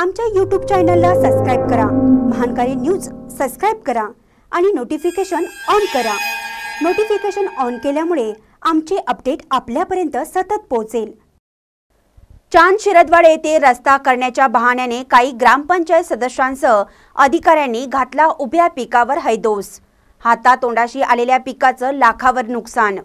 आमच्या यूट्यूब चॅनलला सबस्क्राईब करा. महानकारी न्यूज सबस्क्राईब करा आणि नोटिफिकेशन ऑन करा. नोटिफिकेशन ऑन केल्यामुळे आमचे अपडेट आपल्यापर्यंत सतत पोहोचेल. चांद शिरदवाड येथे रस्ता करण्याच्या बहाण्याने काही ग्रामपंचायत सदस्यांसह अधिकाऱ्यांनी घातला उभ्या पिकावर हैदोस. हातातोंडाशी आलेल्या पिकाचं लाखावर नुकसान.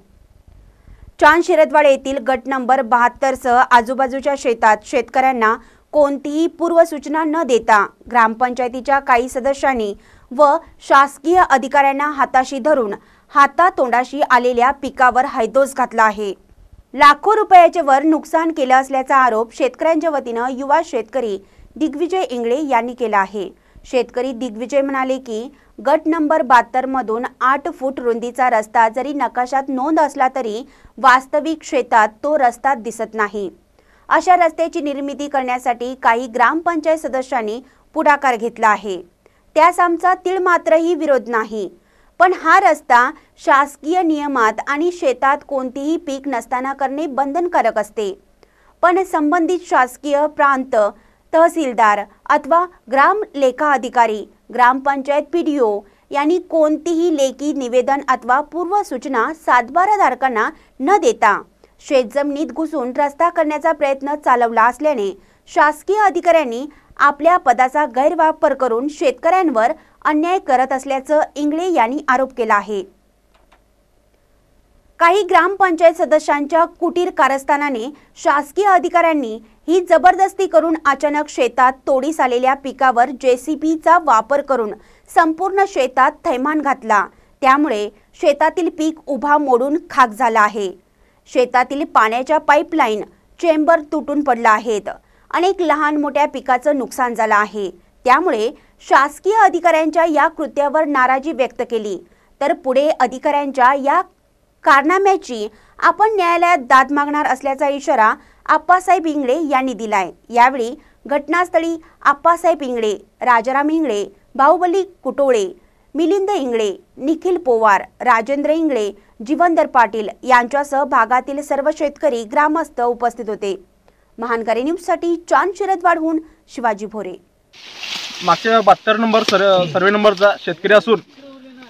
चांद शिरदवाड येथील गट नंबर बहात्तरसह आजूबाजूच्या शेतात शेतकऱ्यांना कोणतीही पूर्वसूचना न देता ग्रामपंचायतीच्या काही सदस्यांनी व शासकीय अधिकाऱ्यांना हाताशी धरून हातातोंडाशी आलेल्या पिकावर हैदोस घातला आहे. लाखो रुपयाचे वर नुकसान केलं असल्याचा आरोप शेतकऱ्यांच्या वतीनं युवा शेतकरी दिग्विजय इंगळे यांनी केला आहे. शेतकरी दिग्विजय म्हणाले की गट नंबर बहात्तर मधून आठ फूट रुंदीचा रस्ता जरी नकाशात नोंद असला तरी वास्तविक शेतात तो रस्ता दिसत नाही. अशा रस्त्याची निर्मिती करण्यासाठी काही ग्रामपंचायत सदस्यांनी पुढाकार घेतला आहे. त्यास आमचा तीळ मात्रही विरोध नाही. पण हा रस्ता शासकीय नियमात आणि शेतात कोणतीही पीक नसताना करणे बंधनकारक असते. पण संबंधित शासकीय प्रांत तहसीलदार अथवा ग्राम लेखा अधिकारी ग्रामपंचायत पीडीओ यांनी कोणतीही लेखी निवेदन अथवा पूर्वसूचना सातबाराधारकांना न देता शेतजमिनीत घुसून रस्ता करण्याचा प्रयत्न चालवला असल्याने शासकीय अधिकाऱ्यांनी आपल्या पदाचा गैरवापर करून शेतकऱ्यांवर अन्याय करत असल्याचं इंगळे यांनी आरोप केला आहे. काही ग्रामपंचायत सदस्यांच्या कुटीर कारस्थानाने शासकीय अधिकाऱ्यांनी ही जबरदस्ती करून अचानक शेतात तोडीस आलेल्या पिकावर जेसीबीचा वापर करून संपूर्ण शेतात थैमान घातला. त्यामुळे शेतातील पीक उभा मोडून खाक झाला आहे. शेतातील पाण्याच्या पाईपलाईन चेंबर तुटून पडला आहेत. अनेक लहान मोठ्या पिकाचं नुकसान झालं आहे. त्यामुळे शासकीय अधिकाऱ्यांच्या या कृत्यावर नाराजी व्यक्त केली. तर पुढे अधिकाऱ्यांच्या या कारनाम्याची आपण न्यायालयात दाद मागणार असल्याचा इशारा आप्पासाहेब इंगळे यांनी दिलाय. यावेळी घटनास्थळी आप्पासाहेब इंगळे राजाराम इंगळे बाहुबली कुटोळे मिलिंद इंगळे निखिल पोवार राजेंद्र इंगळे जीवनदर पाटील यांच्यासह भागातील सर्व शेतकरी ग्रामस्थ उपस्थित होते. महानकारी न्यूजसाठी चांद शिरदवाडहून शिवाजी भोरे. मागच्या बहात्तर नंबर सर सर्वे नंबरचा शेतकरी असून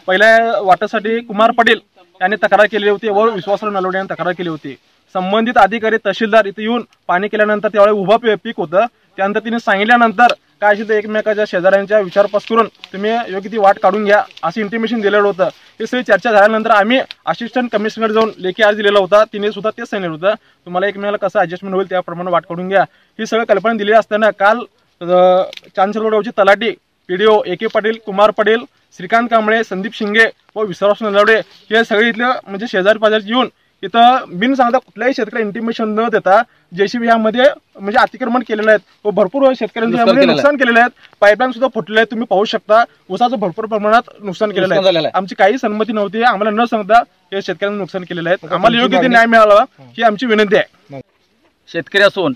पहिल्या वाटासाठी कुमार पटेल यांनी तक्रार केली होती व विश्वासराव नलवडे यांनी तक्रार केली होती. संबंधित अधिकारी तहसीलदार इथे येऊन पाणी केल्यानंतर त्यावेळी उभं पीक होतं. त्यानंतर तिने सांगितल्यानंतर काय असेल ते एकमेकाच्या शेजाऱ्यांच्या विचारपास करून तुम्ही योग्य ती वाट काढून घ्या असं इंटिमेशन दिलेलं होतं. ही सगळी चर्चा झाल्यानंतर आम्ही असिस्टंट कमिशनर जाऊन लेखी अर्ज दिलेला होता. तिने सुद्धा तेच सांगितलं होतं. तुम्हाला एकमेकाला कसं ॲडजस्टमेंट होईल त्याप्रमाणे वाट काढून घ्या. ही सगळं कल्पना दिली असताना काल चांदसरगडावची talathi P D O A K Patil Kumar Patel Shrikant Kamble Sandeep Shinge व विश्वास नलावडे हे सगळे इथले म्हणजे शेजारी पाजारी येऊन इथं बिन सांगता कुठल्याही शेतकरी इंटिमेशन न देता जेसीबी यामध्ये म्हणजे अतिक्रमण केलेलं आहेत. व भरपूर शेतकऱ्यांचं यामध्ये नुकसान केलेलं आहेत पाईपलाईन सुद्धा फुटलेले आहेत तुम्ही पाहू शकता. ऊसाचं भरपूर प्रमाणात नुकसान केलेलं आहे. आहे. आमची काही संमती नव्हती. आम्हाला न सांगता हे शेतकऱ्यांचं नुकसान केलेलं आहे. आम्हाला योग्य ते न्याय मिळावा ही. आमची विनंती आहे. शेतकरी असून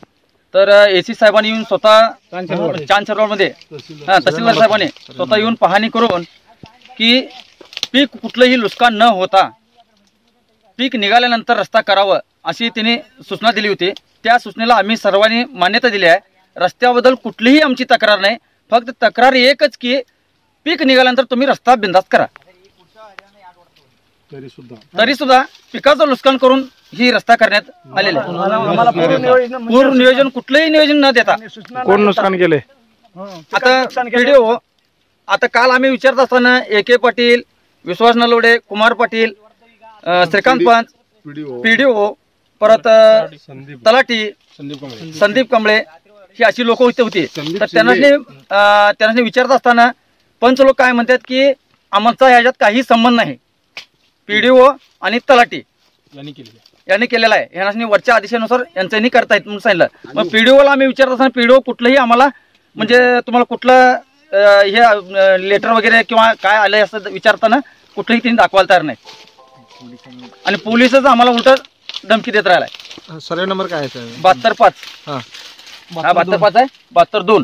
तर ए सी साहेबांनी येऊन स्वतः चांदशेरवाडमध्ये हा तहसीलदार साहेबांनी स्वतः येऊन पाहणी करून की पीक कुठलंही नुकसान न होता पीक निघाल्यानंतर रस्ता करावं अशी तिने सूचना दिली होती. त्या सूचनेला आम्ही सर्वांनी मान्यता दिली आहे. रस्त्याबद्दल कुठलीही आमची तक्रार नाही. फक्त तक्रार एकच की पीक निघाल्यानंतर तुम्ही रस्ता बिंदास्त करा. तरी सुद्धा पिकाचं नुकसान करून ही रस्ता करण्यात आलेला आहे. पूर्ण नियोजन कुठलंही नियोजन न देता. कोण नुकसान केले? आता व्हिडिओ आता काल आम्ही विचारत असताना ए के पाटील विश्वास नलवडे कुमार पाटील अं, श्रीकांत पंत पीडीओ. परत अं, तलाठी संदीप कांबळे ही अशी लोक होती होती. तर त्यांना त्यांना विचारत असताना पंच लोक काय म्हणतात की आमचा ह्याच्यात काही संबंध नाही. पीडीओ आणि तलाठी यांनी केलेलं यांनी केलेला आहे. यांना वरच्या आदेशानुसार यांच्यानी करतायत म्हणून सांगितलं. मग पीडीओला आम्ही विचारत असताना पीडीओ कुठलंही आम्हाला म्हणजे तुम्हाला कुठलं अं, हे लेटर वगैरे किंवा काय आलंय असं विचारताना कुठलंही त्यांनी दाखवायला तयार नाही. आणि पोलिसच आम्हाला उलट धमकी देत राहिलाय. सर्वे नंबर काय आहे बहात्तर पाच. हा. हा बहात्तर पाच आहे. बहात्तर दोन.